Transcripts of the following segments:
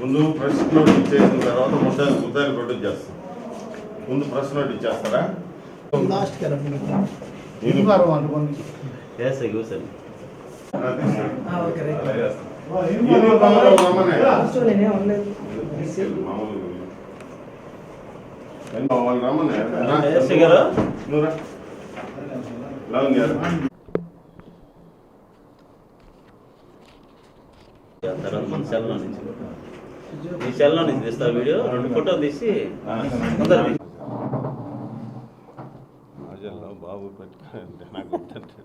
ముందు press note ఇచ్చేసిన తర్వాత ముద్దాయిలు ముద్దాయిలు ప్రొడ్యూస్ చేస్తాం ముందు ప్రెస్ నోట్ ఇచ్చేస్తారా లాస్ట్ కరెక్ట్ నేను వారం అనుకోండి Yes, I go, sir. Okay right నేను తమరు రమ్మనే. కూర్చోలేనే ఉండలేదు మామూలుగా. ఎంత వాళ్ళు రమ్మనే. రా. ఎస్ఐ గారు? నువ్వు రా. లావణ్య గారు. ఆ తర్వాత మన సెల్లో నుంచి ఈ సెల్లో నుంచి తీస్తా వీడియో. రెండు ఫోటోలు తీసి బాబు పెట్టుకుంటే నాకు గుర్తుంటే.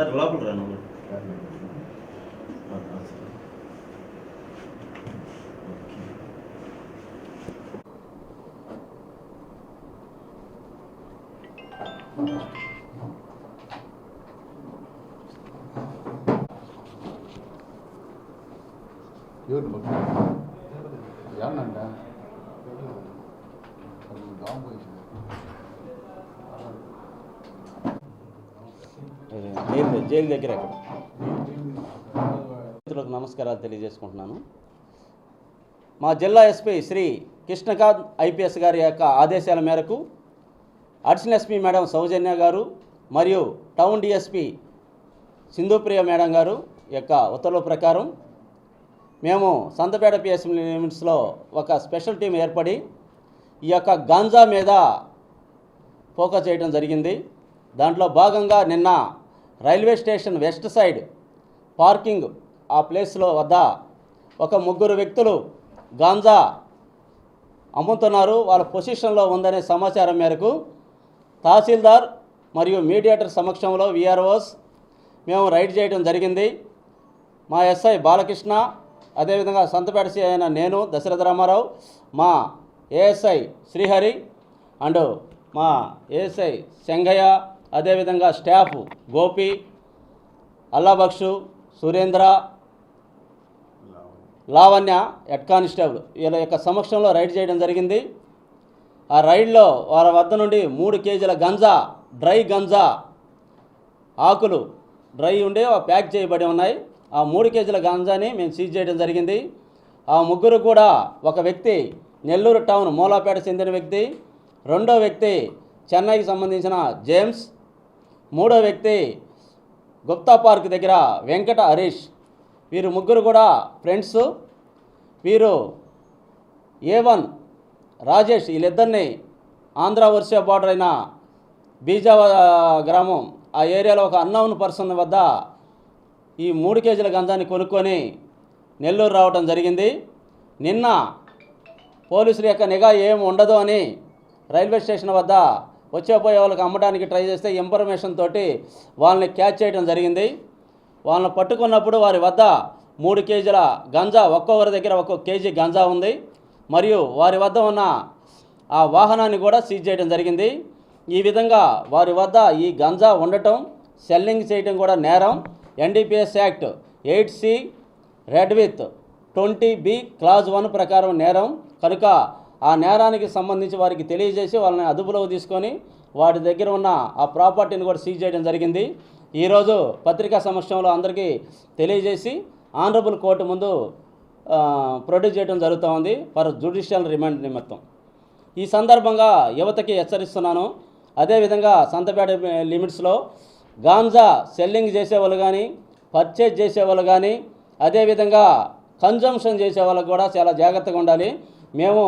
సార్ లోపల రా నువ్వు ఎవరు భక్తులు ఎవరినంట గాం పోయింది జైలు జైలు దగ్గర అక్కడ. రైతులకు నమస్కారాలు తెలియజేసుకుంటున్నాను. మా జిల్లా ఎస్పీ శ్రీ కృష్ణకాంత్ ఐపీఎస్ గారి యొక్క ఆదేశాల మేరకు అడిషనల్ ఎస్పీ మేడం సౌజన్య గారు మరియు టౌన్ డిఎస్పీ సింధుప్రియ మేడం గారు యొక్క ఉత్తర్వుల ప్రకారం మేము సంతపేట పిఎస్ఎం లిమిట్స్లో ఒక స్పెషల్ టీం ఏర్పడి ఈ యొక్క గాంజా మీద ఫోకస్ చేయడం జరిగింది. దాంట్లో భాగంగా నిన్న railway station west side parking ఆ ప్లేస్లో వద్ద ఒక ముగ్గురు వ్యక్తులు గాంజా అమ్ముతున్నారు. వాళ్ళ పొజిషన్లో ఉందనే సమాచారం మేరకు తహసీల్దార్ మరియు మీడియేటర్ సమక్షంలో విఆర్ఓస్ మేము రైడ్ చేయడం జరిగింది. మా ఎస్ఐ బాలకృష్ణ అదేవిధంగా సంతపేట సి అయిన నేను దశరథ రామారావు మా ఏఎస్ఐ శ్రీహరి అండ్ మా ఏఎస్ఐ శంగయ్య అదేవిధంగా staff Gopi Allabakshu Surendra Lavanya head constable వీళ్ళ యొక్క సమక్షంలో రైడ్ చేయడం జరిగింది. ఆ రైడ్లో వారి వద్ద నుండి మూడు కేజీల గంజా డ్రై గంజా ఆకులు డ్రై ఉండి ప్యాక్ చేయబడి ఉన్నాయి. ఆ మూడు కేజీల గంజాని మేము సీజ్ చేయడం జరిగింది. ఆ ముగ్గురు కూడా ఒక వ్యక్తి నెల్లూరు టౌన్ మూలాపేట చెందిన వ్యక్తి రెండో వ్యక్తి చెన్నైకి సంబంధించిన జేమ్స్ మూడో వ్యక్తి గుప్తా పార్క్ దగ్గర వెంకట హరీష్. వీరు ముగ్గురు కూడా ఫ్రెండ్స్. వీరు ఏ వన్ రాజేష్ వీళ్ళిద్దరిని ఆంధ్ర వర్షియా బార్డర్ అయిన బీజా గ్రామం ఆ ఏరియాలో ఒక అన్నౌన్ పర్సన్ వద్ద ఈ మూడు కేజీల గంజాన్ని కొనుక్కొని నెల్లూరు రావడం జరిగింది. నిన్న పోలీసుల యొక్క నిఘా ఏం ఉండదు అని రైల్వే స్టేషన్ వద్ద వచ్చే పోయే వాళ్ళకి అమ్మడానికి ట్రై చేస్తే ఇన్ఫర్మేషన్ తోటి వాళ్ళని క్యాచ్ చేయడం జరిగింది. వాళ్ళని పట్టుకున్నప్పుడు వారి వద్ద మూడు కేజీల గంజా ఒక్కొక్కరి దగ్గర ఒక్కొక్క కేజీ గంజా ఉంది. మరియు వారి వద్ద ఉన్న ఆ వాహనాన్ని కూడా సీజ్ చేయడం జరిగింది. ఈ విధంగా వారి వద్ద ఈ గంజా ఉండటం సెల్లింగ్ చేయడం కూడా నేరం. NDPS act eight C read with twenty B clause one ప్రకారం నేరం. కనుక ఆ నేరానికి సంబంధించి వారికి తెలియజేసి వాళ్ళని అదుపులోకి తీసుకొని వాటి దగ్గర ఉన్న ఆ ప్రాపర్టీని కూడా సీజ్ చేయడం జరిగింది. ఈరోజు పత్రికా సమక్షంలో అందరికీ తెలియజేసి ఆనరబుల్ కోర్టు ముందు ప్రొడ్యూస్ చేయడం జరుగుతూ ఉంది ఫర్ జ్యుడిషియల్ రిమాండ్ నిమిత్తం. ఈ సందర్భంగా యువతకి హెచ్చరిస్తున్నాను. అదేవిధంగా సంతపేట లిమిట్స్లో గాంజా సెల్లింగ్ చేసేవాళ్ళు కానీ పర్చేజ్ చేసేవాళ్ళు కానీ అదేవిధంగా కన్జంప్షన్ చేసే వాళ్ళకు కూడా చాలా జాగ్రత్తగా ఉండాలి. మేము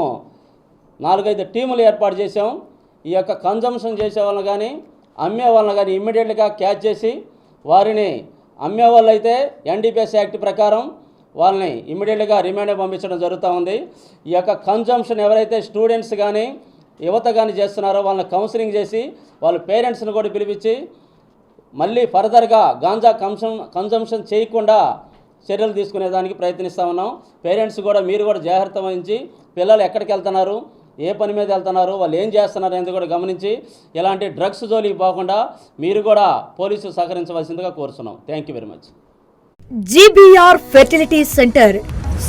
నాలుగైదు టీములు ఏర్పాటు చేసాం ఈ యొక్క కన్జంప్షన్ చేసే వాళ్ళని కానీ అమ్మే వాళ్ళని కానీ ఇమ్మీడియట్గా క్యాచ్ చేసి వారిని అమ్మే వాళ్ళు అయితే ఎన్డీపీఎస్ యాక్ట్ ప్రకారం వాళ్ళని ఇమ్మీడియట్గా రిమాండ్ పంపించడం జరుగుతూ ఉంది. ఈ యొక్క కన్జంప్షన్ ఎవరైతే స్టూడెంట్స్ కానీ యువత కానీ చేస్తున్నారో వాళ్ళని కౌన్సిలింగ్ చేసి వాళ్ళ పేరెంట్స్ని కూడా పిలిపించి మళ్ళీ ఫర్దర్గా గాంజా కన్సమ్ కన్జంప్షన్ చేయకుండా చర్యలు తీసుకునేదానికి ప్రయత్నిస్తూ ఉన్నాం. పేరెంట్స్ కూడా మీరు కూడా జాగ్రత్త వహించి పిల్లలు ఎక్కడికి వెళ్తున్నారు? ఏ పని మీద వెళ్తున్నారు వాళ్ళు ఏం చేస్తున్నారు అనేది కూడా గమనించి ఇలాంటి డ్రగ్స్ జోలికి పోకుండా మీరు కూడా పోలీసులు సహకరించవలసిందిగా కోరుతున్నాం thank you very much GBR fertility centre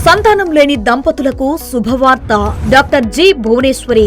సంతానం లేని దంపతులకు శుభవార్త. Doctor G Bhuvaneswari.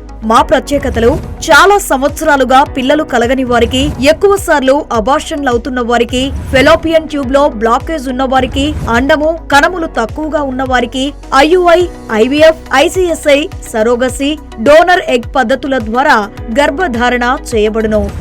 మా ప్రత్యేకతలు చాలా సంవత్సరాలుగా పిల్లలు కలగని వారికి ఎక్కువ సార్లు అబార్షన్లు అవుతున్న వారికి ఫెలోపియన్ ట్యూబ్లో బ్లాకేజ్ ఉన్న వారికి అండము కణములు తక్కువగా ఉన్న వారికి IUI IVF ICSI surrogacy donor egg పద్ధతుల ద్వారా గర్భధారణ చేయబడును.